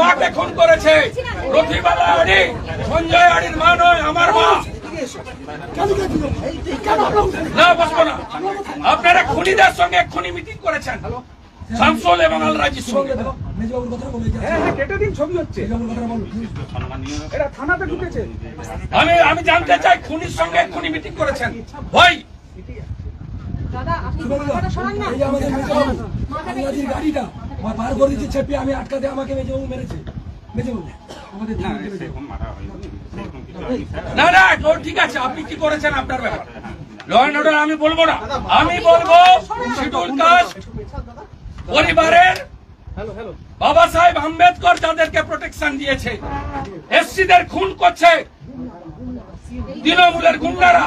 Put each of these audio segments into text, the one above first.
মাকে খুন করেছে। রথিবালা আড়ি সঞ্জয় আড়ির মা নয় আমার মা। না বসবো না। আপনারা খুনিদের সঙ্গে খুনি মিটিং করেছেন। শামসুল এবং আল রাজির সঙ্গে। মেজবাবুর কথা বলে হ্যাঁ কেটে দিন ছবি হচ্ছে। মেজবাবুর কথা বলো এরা থানাতে ঢুকেছে। আমি আমি জানতে চাই খুনির সঙ্গে খুনি মিটিং করেছেন। ভাই। দাদা আপনি গাড়িটা আমার বার করে দিচ্ছে চেপে আমি আটকাতে আমাকে মেজবাবু মেরেছে। মেজবাবু আমাদের না না তো ঠিক আছে আপনি কি করেছেন আপনার ব্যাপার? ল অ্যান্ড অর্ডার আমি বলব না। আমি বলব শিডিউল কাস্ট পরিবারের বাবা সাহেব আম্বেদকর যাদেরকে প্রোটেকশন দিয়েছে এসসিদের খুন করছে তৃণমূলের গুন্ডারা।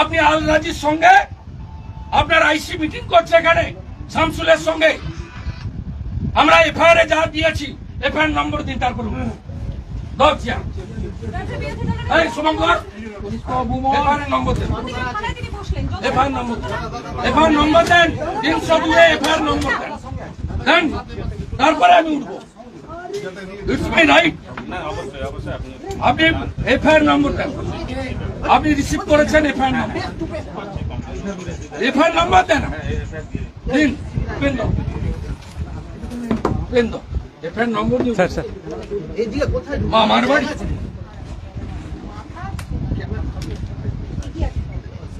আপনি আল রাজির সঙ্গে আপনার আইসি মিটিং করছে এখানে শামসুলের সঙ্গে। আমরা এফআইআর যা দিয়েছি, এফআইআর নম্বর দিন, তারপর নম্বর দেন। নম্বর নম্বর দেন। নম্বর দেন। দেন। তারপরে আমি আপনি এফআইআর নম্বর দেন। আপনি রিসিভ করেছেন এফআইআর নম্বর। এফআইআর নম্বর দেন। দিন। দাও নম্বর স্যার স্যার। বাড়ি।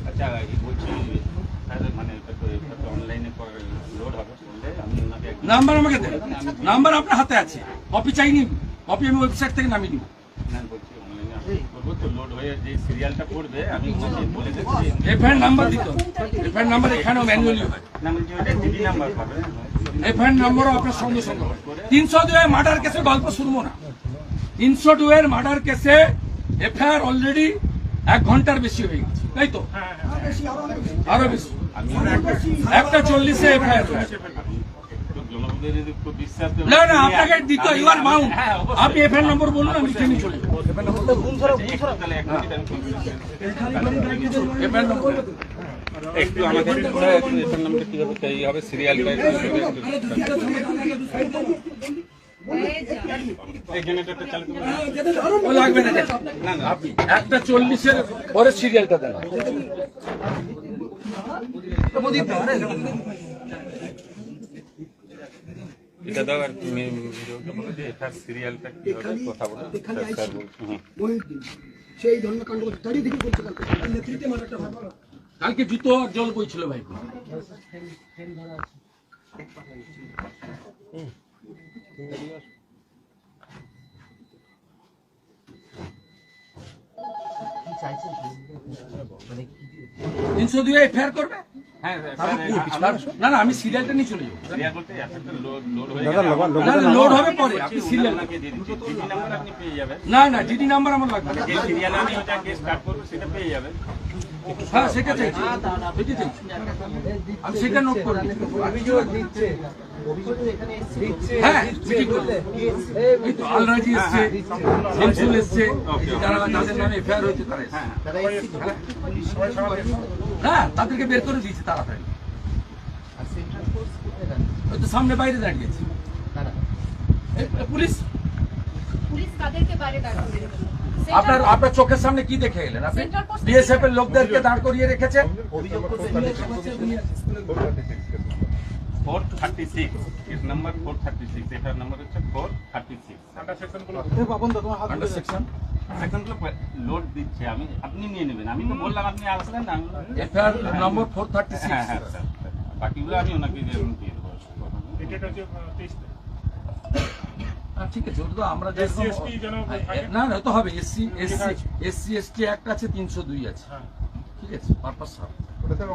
আচ্ছা বলছি স্যার মানে অনলাইনে লোড হবে নাম্বার আমাকে দেন। নাম্বার আপনার হাতে আছে। কপি চাইনি কপি আমি ওয়েবসাইট থেকে নামিয়ে দিব না বলছি অনলাইনে করব তো লোড হয়ে যে সিরিয়ালটা পড়বে আমি ওনাকে বলে দিচ্ছি এফআইআর নাম্বার দিত। এফআইআর নাম্বার এখানেও ম্যানুয়ালি হয়। না বলছি ওটা জিডি নাম্বার পাবে। এফআইআর নাম্বারও আপনার সঙ্গে সঙ্গে হয়। তিনশো দুয়ের মার্ডার কেসে গল্প শুনব না। তিনশো দুয়ের মার্ডার কেসে এফআইআর অলরেডি এক ঘণ্টার বেশি হয়ে গেছে। তাই তো? আরও বেশি। একটা চল্লিশে এফআইআর হয়েছে একটু জনগণের যদি একটু বিশ্বাস দেবেন। না না আপনাকে দিত আমি- ইউ আর মাউন্ট হ্যাঁ, আপনি এফআইআর নম্বর বলুন আমি চলে একটু নম্বর একটু আমাকে এফএন নাম্বার কি হবে একটা চল্লিশের পরে সিরিয়ালটা দেন। এটা দাও আর তুমি যে এটা সিরিয়ালটা কি হবে কথা বলে স্যার বলছি। সেই ধরনের কাণ্ড দেখি বলছে কালকে। নেতৃত্বে মারাটা ভালো কালকে জুতো আর জল বইছিল ভাই। তিনশো দুই এফআইআর করবে? হ্যাঁ না না আমি সিরিয়ালটা নিয়ে চলে যাব লোড লোড হয়ে গেলে না না লোড হবে পরে আপনি সিরিয়াল আপনাকে দিয়ে দিচ্ছি জিডি নাম্বার আপনি পেয়ে যাবেন না না জিডি নাম্বার আমার লাগবে করব হ্যাঁ সেটা চাইছি সেটা আমি সেটা নোট করে দিচ্ছি। হ্যাঁ মিটিং করলে এই তো আলরাজি এসছে শামসুল এসছে যারা যাদের নামে এফআইআর হয়েছে তারা হ্যাঁ তাদেরকে বের করে দিয়েছে তাড়াতাড়ি। ওই তো সামনে বাইরে দাঁড়িয়েছে। পুলিশ? বাইরে আপনার আপনার চোখের সামনে কি দেখে এলেন? আপনি বিএসএফ এর লোকদেরকে দাঁড় করিয়ে রেখেছেন? ফোর থার্টি সিক্স এর নাম্বার ফোর থার্টি সিক্স এটার নাম্বার হচ্ছে four thirty six under section সেকশনগুলো load দিচ্ছে আমি আপনি নিয়ে নেবেন। আমি তো বললাম আপনি আসলেন না আমি নম্বর ফোর থার্টি হ্যাঁ সিক্স হ্যাঁ স্যার। বাকিগুলো আমি ওনাকে দিয়ে দিয়ে দেবো। ঠিক আছে ওটা তো আমরা না না তো হবে SC SC SC ST act আছে তিনশো দুই আছে। ঠিক আছে পারপাস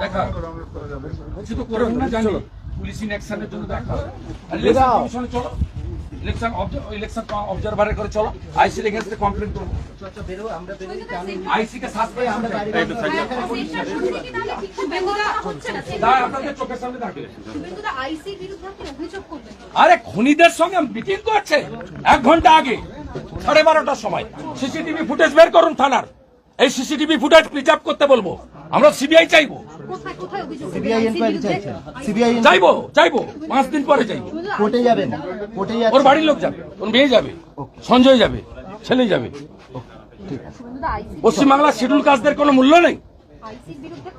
দেখা। বলছি তো করবেন না জানি। পুলিশ ইলেকশনের জন্য দেখা আর ইলেকশন কমিশনে চলো। ইলেকশন ইলেকশন অবজারভারের করে। চলো এগেন্স্টে কমপ্লেন আইসি কে সাথ আমরা আপনাদের চোখের সামনে আপনি অভিযোগ করবেন? আরে খুনিদের সঙ্গে মিটিং করছে। এক ঘণ্টা আগে সাড়ে বারোটার সময়। সিসিটিভি ফুটেজ বের করুন থানার। এই সিসিটিভি ফুটেজ প্রিজার্ভ করতে বলব। আমরা সিবিআই চাইব। চাইব চাইব। পাঁচ দিন পরে চাইব। কোর্টে যাবেন কোর্টে ওর বাড়ির লোক যাবে ওর মেয়ে যাবে সঞ্জয় যাবে ছেলে যাবে। পশ্চিমবাংলার শিডিউল কাস্টদের কোনো মূল্য নেই।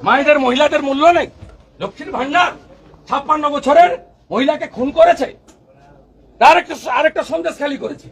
মায়েদের মহিলাদের মূল্য নেই। লক্ষ্মীর ভান্ডার ছাপ্পান্ন বছরের মহিলাকে খুন করেছে। তার একটা আরেকটা সন্দেশ খালি করেছে।